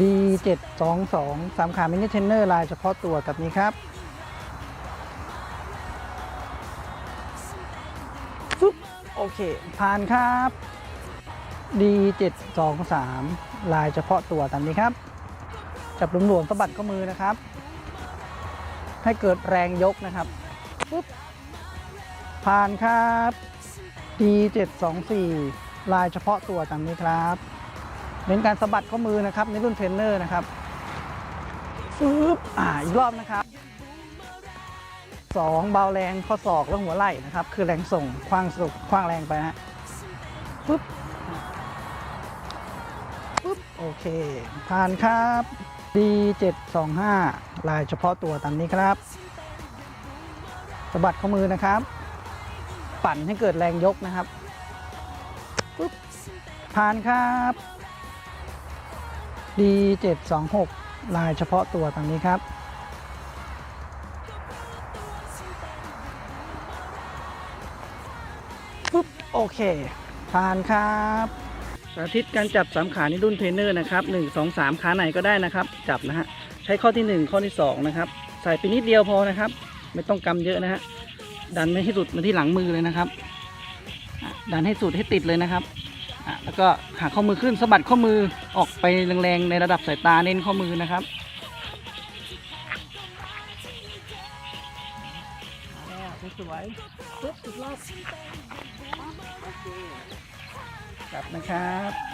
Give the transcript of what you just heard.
D722 สามขามินิเทนเนอร์ลายเฉพาะตัวกับนี้ครับฟึบโอเค ผ่านครับ D723 ลายเฉพาะตัวตามนี้ครับ จับหลวมๆสะบัดข้อมือนะครับ ให้เกิดแรงยกนะครับปุ๊บผ่านครับ D724 ลายเฉพาะตัวตามนี้ครับ เน้นการสะบัดข้อมือนะครับในรุ่นเทรนเนอร์นะครับฟึบอ่าอีกรอบนะครับสองเบาแรงข้อศอกและหัวไหล่นะครับ คือแรงส่งคว้างสุกคว้างแรงไปนะฮะปึ๊บปึ๊บโอเค ผ่านครับ D725 ลายเฉพาะตัวตามนี้ครับสะบัดข้อมือนะครับ ปั่นให้เกิดแรงยกนะครับปึ๊บผ่านครับ D726 ลายเฉพาะตัวตรงนี้ครับ ปุ๊บ โอเค ผ่านครับ สาธิตการจับสามขาในรุ่นเทรนเนอร์นะครับ1 2 3 ขาไหนก็ได้นะครับ จับนะฮะ ใช้ข้อที่ 1 ข้อที่ 2 นะครับ ใส่ไปนิดเดียวพอนะครับ ไม่ต้องกำเยอะนะฮะ ดันไม่ให้สุดมาที่หลังมือเลยนะครับ ดันให้สุดให้ติดเลยนะครับ แล้วก็หาข้อมือขึ้นสะบัดข้อมือออกไปแรงๆในระดับสายตาเน้นข้อมือนะครับสวยๆปุ๊บสุดรอบกลับนะครับ